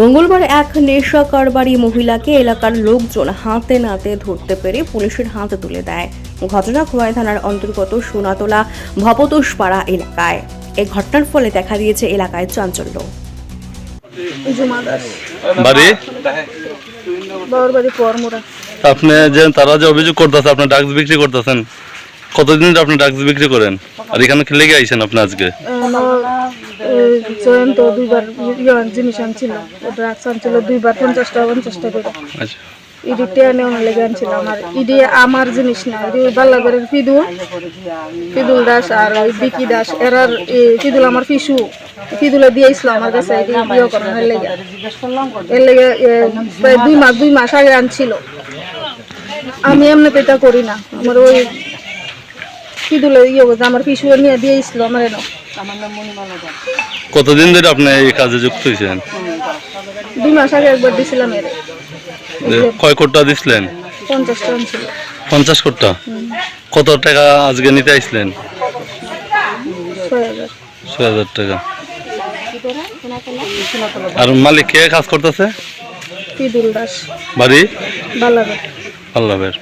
মঙ্গলবার এক নেশা কারবারি মহিলাকে এলাকার লোকজন হাতে নাতে ধরতে পেরে পুলিশের হাতে তুলে দেয়। ঘটনা খোয়াই থানার অন্তর্গত সোনাতলা ভবতোষপাড়া এলাকায়। এই ঘটনার ফলে দেখা দিয়েছে এলাকায় চাঞ্চল্য। আপনি যে তারা যে অভিযোগ করতেছে আপনি ড্রাগস বিক্রি করতেছেন কতদিন ধরে আপনি ড্রাগস বিক্রি করেন? আর এখানে লেগে আইছেন আপনি আজকে? জয়ন্ত দুইবার ইয়ে জিনিস আনছিল ড্রাগস আনছিল দুইবার পঞ্চাশ টাকা পঞ্চাশ টাকা করে। আচ্ছা। ইডি টেনে অনেক লেগে আনছিলাম আর ইডি আমার জিনিস না ইডি ওই বাল্লাগড়ের পিদুল পিদুল দাস আর ওই বিকি দাস এরার পিদুল আমার পিসু পিদুলে দিয়েছিল আমার কাছে ইয়ে লেগে। এর লেগে প্রায় দুই মাস দুই মাস আগে আনছিল। আমি এমনিতে এটা করি না। আমার ওই পিদুলে ইয়ে আমার পিসু নিয়ে দিয়েছিল আমার এনে। কতদিন ধরে আপনি এই কাজে যুক্ত হয়েছেন? দুই মাস আগে একবার দিছিলাম এর। কয় কোটা দিছিলেন? পঞ্চাশ ছিল পঞ্চাশ কোটা কত টাকা আজকে নিতে আইছিলেন ছয় হাজার। টাকা। আর মালিক কে কাজ করতেছে? বাড়ি? আল্লাহের